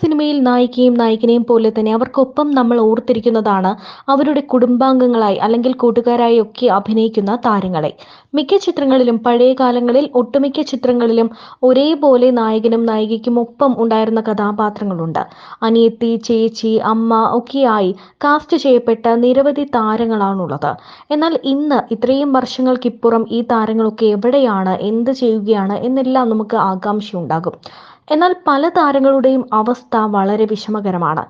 സിനിമയിൽ നായികയും നായകനെയും പോലെ തന്നെ അവർക്കൊപ്പം നമ്മൾ ഓർത്തിരിക്കുന്നതാണ് അവരുടെ കുടുംബാംഗങ്ങളായി അല്ലെങ്കിൽ കൂട്ടുകാരായി ഒക്കെ അഭിനയിക്കുന്ന താരങ്ങളെ. മിക്ക ചിത്രങ്ങളിലും പഴയ കാലങ്ങളിൽ ഒട്ടുമിക്ക ചിത്രങ്ങളിലും ഒരേപോലെ നായകനും നായികയ്ക്കും ഒപ്പം ഉണ്ടായിരുന്ന കഥാപാത്രങ്ങളുണ്ട്. അനിയത്തി ചേച്ചി അമ്മ ഒക്കെയായി കാസ്റ്റ് ചെയ്യപ്പെട്ട നിരവധി താരങ്ങളാണുള്ളത്. എന്നാൽ ഇന്ന് ഇത്രയും വർഷങ്ങൾക്കിപ്പുറം ഈ താരങ്ങളൊക്കെ എവിടെയാണ് എന്ത് ചെയ്യുകയാണ് എന്നെല്ലാം നമുക്ക് ആകാംക്ഷയുണ്ടാകും. എന്നാൽ പല താരങ്ങളുടെയും അവസ്ഥ വളരെ വിഷമകരമാണ്.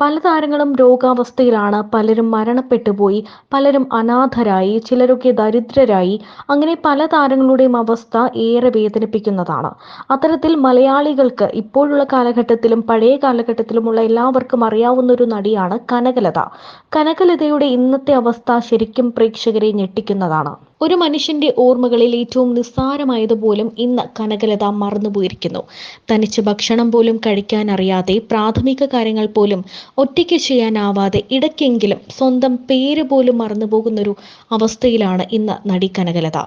പല താരങ്ങളും രോഗാവസ്ഥയിലാണ്. പലരും മരണപ്പെട്ടു പോയി. പലരും അനാഥരായി. ചിലരൊക്കെ ദരിദ്രരായി. അങ്ങനെ പല താരങ്ങളുടെയും അവസ്ഥ ഏറെ വേദനിപ്പിക്കുന്നതാണ്. അത്തരത്തിൽ മലയാളികൾക്ക് ഇപ്പോഴുള്ള കാലഘട്ടത്തിലും പഴയ കാലഘട്ടത്തിലുമുള്ള എല്ലാവർക്കും അറിയാവുന്ന ഒരു നടിയാണ് കനകലത. കനകലതയുടെ ഇന്നത്തെ അവസ്ഥ ശരിക്കും പ്രേക്ഷകരെ ഞെട്ടിക്കുന്നതാണ്. ഒരു മനുഷ്യന്റെ ഓർമ്മകളിൽ ഏറ്റവും നിസ്സാരമായതുപോലും ഇന്ന് കനകലത മറന്നുപോയിരിക്കുന്നു. തനിച്ച് ഭക്ഷണം പോലും കഴിക്കാൻ അറിയാതെ പ്രാഥമിക കാര്യങ്ങൾ പോലും ഒറ്റയ്ക്ക് ചെയ്യാനാവാതെ ഇടയ്ക്കെങ്കിലും സ്വന്തം പേര് പോലും മറന്നുപോകുന്നൊരു അവസ്ഥയിലാണ് ഇന്ന് നടി കനകലത.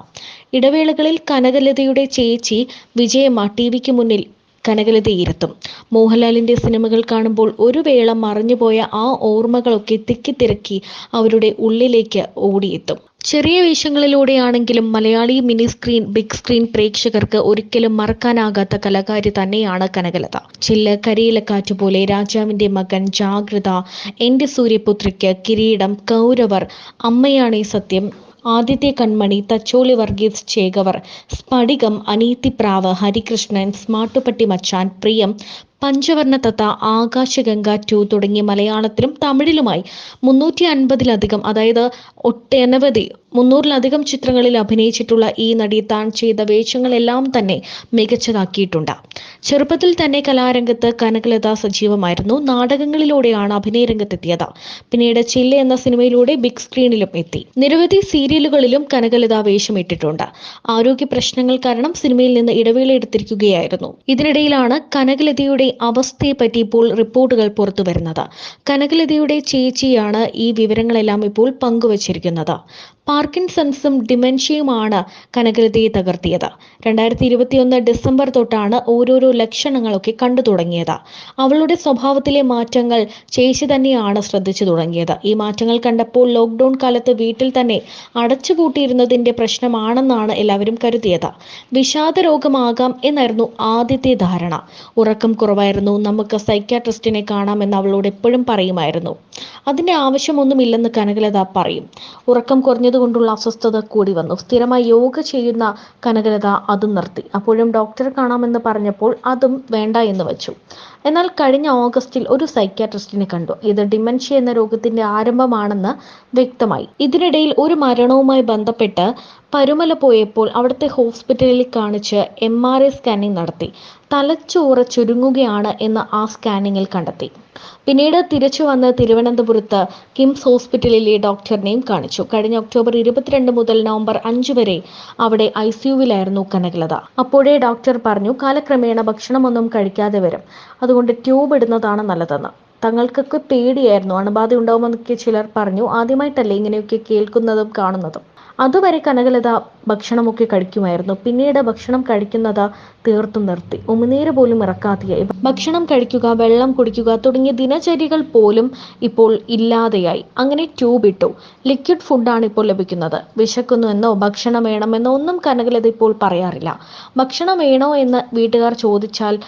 ഇടവേളകളിൽ കനകലതയുടെ ചേച്ചി വിജയമ്മ ടി വിക്ക് മുന്നിൽ കനകലതയിരുത്തും മോഹൻലാലിന്റെ സിനിമകൾ കാണുമ്പോൾ ഒരു വേള മറഞ്ഞുപോയ ആ ഓർമ്മകളൊക്കെ തിക്കിത്തിരക്കി അവരുടെ ഉള്ളിലേക്ക് ഓടിയെത്തും. ചെറിയ വേഷങ്ങളിലൂടെയാണെങ്കിലും Malayali mini screen big screen പ്രേക്ഷകർക്ക് ഒരിക്കലും മറക്കാനാകാത്ത കലാകാരി തന്നെയാണ് കനകലത. ചില്ല കരിയിലക്കാറ്റ് പോലെ രാജാവിന്റെ മകൻ ജാഗ്രത എന്റെ സൂര്യപുത്രിക്ക് കിരീടം കൗരവർ അമ്മയാണേ സത്യം. ആദിത്യ കൺമണി തച്ചോളി വർഗീസ് ചേകവർ സ്ഫടികം അനീതിപ്രാവ് ഹരികൃഷ്ണൻ സ്മാട്ടുപട്ടി മച്ചാൻ പ്രിയം പഞ്ചവർണ തത്ത ആകാശഗംഗ ടു തുടങ്ങിയ മലയാളത്തിലും തമിഴിലുമായി മുന്നൂറ്റി അൻപതിലധികം അതായത് ഒട്ടനവധി മുന്നൂറിലധികം ചിത്രങ്ങളിൽ അഭിനയിച്ചിട്ടുള്ള ഈ നടി താൻ ചെയ്ത വേഷങ്ങളെല്ലാം തന്നെ മികച്ചതാക്കിയിട്ടുണ്ട്. ചെറുപ്പത്തിൽ തന്നെ കലാരംഗത്ത് കനകലത സജീവമായിരുന്നു. നാടകങ്ങളിലൂടെയാണ് അഭിനയ രംഗത്തെത്തിയത്. പിന്നീട് ചില്ല എന്ന സിനിമയിലൂടെ ബിഗ് സ്ക്രീനിലും എത്തി. നിരവധി സീരിയലുകളിലും കനകലത വേഷമിട്ടിട്ടുണ്ട്. ആരോഗ്യ പ്രശ്നങ്ങൾ കാരണം സിനിമയിൽ നിന്ന് ഇടവേള എടുത്തിരിക്കുകയായിരുന്നു. ഇതിനിടയിലാണ് കനകലതയുടെ അവസ്ഥയെപ്പറ്റി ഇപ്പോൾ റിപ്പോർട്ടുകൾ പുറത്തു വരുന്നത്. കനകലതയുടെ ചേച്ചിയാണ് ഈ വിവരങ്ങളെല്ലാം ഇപ്പോൾ പങ്കുവച്ചിരിക്കുന്നത്. പാർക്കിൻസൺസും ഡിമെൻഷ്യയുമാണ് കനകലതയെ തകർത്തിയത്. രണ്ടായിരത്തി ഇരുപത്തിയൊന്ന് ഡിസംബർ തൊട്ടാണ് ഓരോരോ ലക്ഷണങ്ങളൊക്കെ കണ്ടു തുടങ്ങിയത്. അവളുടെ സ്വഭാവത്തിലെ മാറ്റങ്ങൾ ചേച്ചി തന്നെയാണ് ശ്രദ്ധിച്ചു തുടങ്ങിയത്. ഈ മാറ്റങ്ങൾ കണ്ടപ്പോൾ ലോക്ക്ഡൌൺ കാലത്ത് വീട്ടിൽ തന്നെ അടച്ചുപൂട്ടിയിരുന്നതിന്റെ പ്രശ്നമാണെന്നാണ് എല്ലാവരും കരുതിയത്. വിഷാദ രോഗമാകാം എന്നായിരുന്നു ആദ്യത്തെ ധാരണ. ഉറക്കം കുറവായിരുന്നു. നമുക്ക് സൈക്യാട്രിസ്റ്റിനെ കാണാമെന്ന് അവളോട് എപ്പോഴും പറയുമായിരുന്നു. അതിന്റെ ആവശ്യമൊന്നുമില്ലെന്ന് കനകലത പറയും. ഉറക്കം കുറഞ്ഞതുകൊണ്ടുള്ള അസ്വസ്ഥത കൂടി വന്നു. സ്ഥിരമായി യോഗ ചെയ്യുന്ന കനകലത അതും നിർത്തി. അപ്പോഴും ഡോക്ടറെ കാണാമെന്ന് പറഞ്ഞപ്പോൾ അതും വേണ്ട എന്ന് വെച്ചു. എന്നാൽ കഴിഞ്ഞ ഓഗസ്റ്റിൽ ഒരു സൈക്യാട്രിസ്റ്റിനെ കണ്ടു. ഇത് ഡിമെൻഷ്യ എന്ന രോഗത്തിന്റെ ആരംഭമാണെന്ന് വ്യക്തമായി. ഇതിനിടയിൽ ഒരു മരണവുമായി ബന്ധപ്പെട്ട് പരുമല പോയപ്പോൾ അവിടുത്തെ ഹോസ്പിറ്റലിൽ കാണിച്ച് എം ആർ ഐ സ്കാനിംഗ് നടത്തി. തലച്ചോറ ചുരുങ്ങുകയാണ് എന്ന് ആ സ്കാനിങ്ങിൽ കണ്ടെത്തി. പിന്നീട് തിരിച്ചു വന്ന് തിരുവനന്തപുരത്ത് കിംസ് ഹോസ്പിറ്റലിലെ ഡോക്ടറിനെയും കാണിച്ചു. കഴിഞ്ഞ ഒക്ടോബർ ഇരുപത്തിരണ്ട് മുതൽ നവംബർ അഞ്ച് വരെ അവിടെ ഐ സിയുവിലായിരുന്നു കനകലത. അപ്പോഴേ ഡോക്ടർ പറഞ്ഞു കാലക്രമേണ ഭക്ഷണമൊന്നും കഴിക്കാതെ വരും. അതുകൊണ്ട് ട്യൂബ് ഇടുന്നതാണ് നല്ലതെന്ന്. തങ്ങൾക്കൊക്കെ പേടിയായിരുന്നു. അണുബാധ ഉണ്ടാവുമെന്നൊക്കെ ചിലർ പറഞ്ഞു. ആദ്യമായിട്ടല്ലേ ഇങ്ങനെയൊക്കെ കേൾക്കുന്നതും കാണുന്നതും. അതുവരെ കനകലത ഭക്ഷണമൊക്കെ കഴിക്കുമായിരുന്നു. പിന്നീട് ഭക്ഷണം കഴിക്കുന്നത് തീർത്തും നിർത്തി. ഉമിനീര് പോലും ഇറക്കാതെയായി. ഭക്ഷണം കഴിക്കുക വെള്ളം കുടിക്കുക തുടങ്ങിയ ദിനചര്യകൾ പോലും ഇപ്പോൾ ഇല്ലാതെയായി. അങ്ങനെ ട്യൂബ് ഇട്ടു. ലിക്വിഡ് ഫുഡാണ് ഇപ്പോൾ ലഭിക്കുന്നത്. വിശക്കുന്നുവെന്നോ ഭക്ഷണം വേണമെന്നോ ഒന്നും കനകലത ഇപ്പോൾ പറയാറില്ല. ഭക്ഷണം വേണോ എന്ന് വീട്ടുകാർ ചോദിച്ചാൽ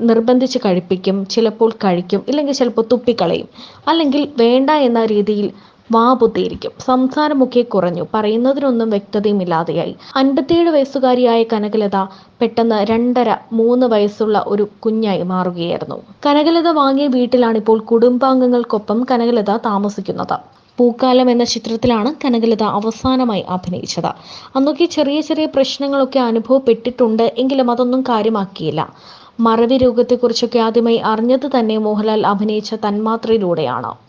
നിർബന്ധിച്ച് കഴിപ്പിക്കും. ചിലപ്പോൾ കഴിക്കും. ഇല്ലെങ്കിൽ ചിലപ്പോൾ തുപ്പിക്കളയും. അല്ലെങ്കിൽ വേണ്ട എന്ന രീതിയിൽ വാ പൊത്തിയിരിക്കും സംസാരമൊക്കെ കുറഞ്ഞു. പറയുന്നതിനൊന്നും വ്യക്തതയും ഇല്ലാതെയായി അൻപത്തിയേഴ് വയസ്സുകാരിയായ കനകലത പെട്ടെന്ന് രണ്ടര മൂന്ന് വയസ്സുള്ള ഒരു കുഞ്ഞായി മാറുകയായിരുന്നു. കനകലത വാങ്ങിയ വീട്ടിലാണ് ഇപ്പോൾ കുടുംബാംഗങ്ങൾക്കൊപ്പം കനകലത താമസിക്കുന്നത്. പൂക്കാലം എന്ന ചിത്രത്തിലാണ് കനകലത അവസാനമായി അഭിനയിച്ചത്. അന്നൊക്കെ ചെറിയ ചെറിയ പ്രശ്നങ്ങളൊക്കെ അനുഭവപ്പെട്ടിട്ടുണ്ട്. എങ്കിലും അതൊന്നും കാര്യമാക്കിയില്ല. മറവി രോഗത്തെക്കുറിച്ചൊക്കെ ആദ്യമായി അറിഞ്ഞത് തന്നെ മോഹൻലാൽ അഭിനയിച്ച തന്മാത്രയിലൂടെയാണ്.